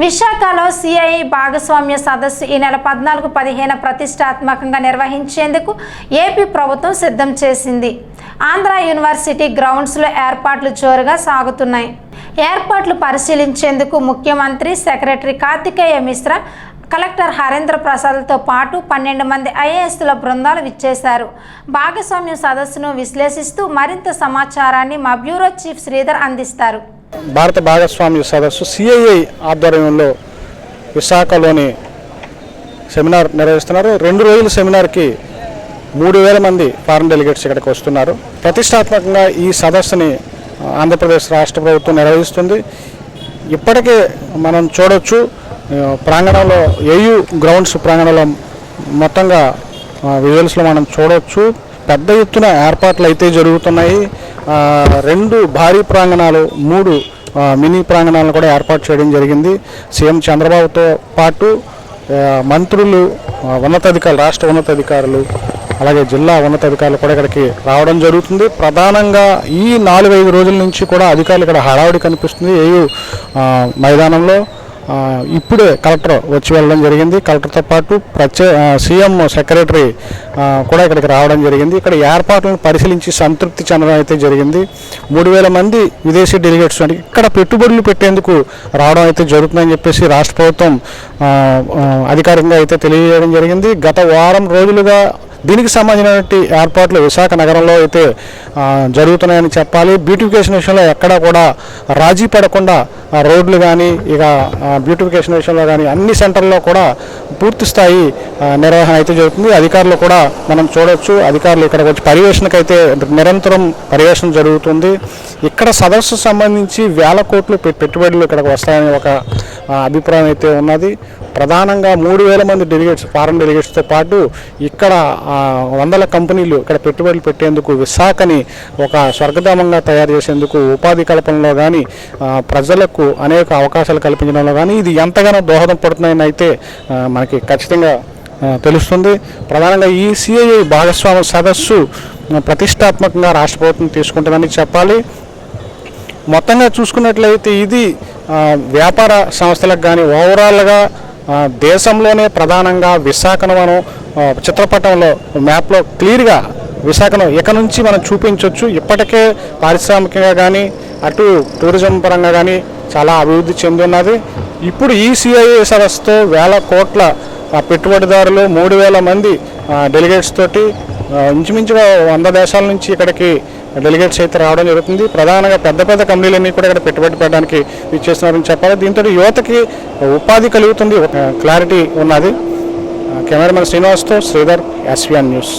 విశాఖలో సిఐ భాగస్వామ్య సదస్సు ఈ నెల పద్నాలుగు పదిహేను ప్రతిష్టాత్మకంగా నిర్వహించేందుకు ఏపీ ప్రభుత్వం సిద్ధం చేసింది. ఆంధ్ర యూనివర్సిటీ గ్రౌండ్స్లో ఏర్పాట్లు జోరుగా సాగుతున్నాయి. ఏర్పాట్లు పరిశీలించేందుకు ముఖ్యమంత్రి సెక్రటరీ కార్తికేయ మిశ్రా కలెక్టర్ హరేంద్ర ప్రసాద్తో పాటు పన్నెండు మంది ఐఏఎస్ల బృందాలు విచ్చేశారు. భాగస్వామ్య సదస్సును విశ్లేషిస్తూ మరింత సమాచారాన్ని మా బ్యూరో చీఫ్ శ్రీధర్ అందిస్తారు. భారత భాగస్వామ్య సదస్సు సిఐఐ ఆధ్వర్యంలో విశాఖలోని సెమినార్ నిర్వహిస్తున్నారు. రెండు రోజుల సెమినార్కి మూడు వేల మంది ఫారెన్ డెలిగేట్స్ ఇక్కడికి వస్తున్నారు. ప్రతిష్టాత్మకంగా ఈ సదస్సుని ఆంధ్రప్రదేశ్ రాష్ట్ర ప్రభుత్వం నిర్వహిస్తుంది. ఇప్పటికే మనం చూడొచ్చు ప్రాంగణంలో ఏయు గ్రౌండ్స్ ప్రాంగణంలో మొత్తంగా విజువల్స్లో మనం చూడవచ్చు పెద్ద ఎత్తున ఏర్పాట్లు అయితే జరుగుతున్నాయి. రెండు భారీ ప్రాంగణాలు మూడు మినీ ప్రాంగణాలను కూడా ఏర్పాటు చేయడం జరిగింది. సీఎం చంద్రబాబుతో పాటు మంత్రులు ఉన్నతాధికారులు రాష్ట్ర ఉన్నతాధికారులు అలాగే జిల్లా ఉన్నతాధికారులు కూడా ఇక్కడికి రావడం జరుగుతుంది. ప్రధానంగా ఈ నాలుగైదు రోజుల నుంచి కూడా అధికారులు ఇక్కడ హడావుడి కనిపిస్తుంది. ఏయు మైదానంలో ఇప్పుడే కలెక్టర్ వచ్చి వెళ్ళడం జరిగింది. కలెక్టర్తో పాటు ప్రత్యే సీఎం సెక్రటరీ కూడా ఇక్కడికి రావడం జరిగింది. ఇక్కడ ఏర్పాట్లను పరిశీలించి సంతృప్తి చెందడం అయితే జరిగింది. మూడు వేల మంది విదేశీ డెలిగేట్స్ అంటే ఇక్కడ పెట్టుబడులు పెట్టేందుకు రావడం అయితే జరుగుతుందని చెప్పేసి రాష్ట్ర ప్రభుత్వం అధికారికంగా అయితే తెలియజేయడం జరిగింది. గత వారం రోజులుగా దీనికి సంబంధించినటువంటి ఏర్పాట్లు విశాఖ నగరంలో అయితే జరుగుతున్నాయని చెప్పాలి. బ్యూటిఫికేషన్ విషయంలో ఎక్కడా కూడా రాజీ పడకుండా రోడ్లు కానీ ఇక బ్యూటిఫికేషన్ విషయంలో కానీ అన్ని సెంటర్లో కూడా పూర్తి స్థాయి నిర్వహణ అయితే జరుగుతుంది. అధికారులు కూడా మనం చూడవచ్చు అధికారులు ఇక్కడికి వచ్చి పర్యవేక్షణకైతే నిరంతరం పర్యవేక్షణ జరుగుతుంది. ఇక్కడ సదస్సు సంబంధించి వేల కోట్లు పె- పెట్టుబడులు ఇక్కడికి వస్తాయని ఒక అభిప్రాయం అయితే ఉన్నది. ప్రధానంగా మూడు వేల మంది డెలిగేట్స్ ఫారెన్ డెలిగేట్స్తో పాటు ఇక్కడ వందల కంపెనీలు ఇక్కడ పెట్టుబడులు పెట్టేందుకు విశాఖని ఒక స్వర్గధామంగా తయారు చేసేందుకు ఉపాధి కల్పనలో కానీ ప్రజలకు అనేక అవకాశాలు కల్పించడంలో కానీ ఇది ఎంతగానో దోహదం పడుతున్నాయని అయితే మనకి ఖచ్చితంగా తెలుస్తుంది. ప్రధానంగా ఈ సిఐఐ భాగస్వామ్య సదస్సు ప్రతిష్టాత్మకంగా రాష్ట్ర ప్రభుత్వం తీసుకుంటుందని చెప్పాలి. మొత్తంగా చూసుకున్నట్లయితే ఇది వ్యాపార సంస్థలకు కానీ ఓవరాల్గా దేశంలోనే ప్రధానంగా విశాఖను మనం చిత్రపటంలో మ్యాప్లో క్లియర్గా విశాఖను ఇక నుంచి మనం చూపించవచ్చు ఇప్పటికే పారిశ్రామికంగా కానీ అటు టూరిజం పరంగా కానీ చాలా అభివృద్ధి చెంది ఉన్నది ఇప్పుడు ఈ సిఐఏ సదస్సుతో వేల కోట్ల పెట్టుబడిదారులు మూడు వేల మంది డెలిగేట్స్ తోటి ఇంచుమించుగా వంద దేశాల నుంచి ఇక్కడికి డెలిగేట్స్ అయితే రావడం జరుగుతుంది. ప్రధానంగా పెద్ద పెద్ద కంపెనీలన్నీ కూడా ఇక్కడ పెట్టుబడి పెట్టడానికి ఇచ్చేస్తున్నారని చెప్పాలి. దీంతో యువతకి ఉపాధి కలుగుతుంది. క్లారిటీ ఉన్నది. కెమెరామెన్ శ్రీనివాస్తో శ్రీధర్ ఎస్విఎన్ న్యూస్.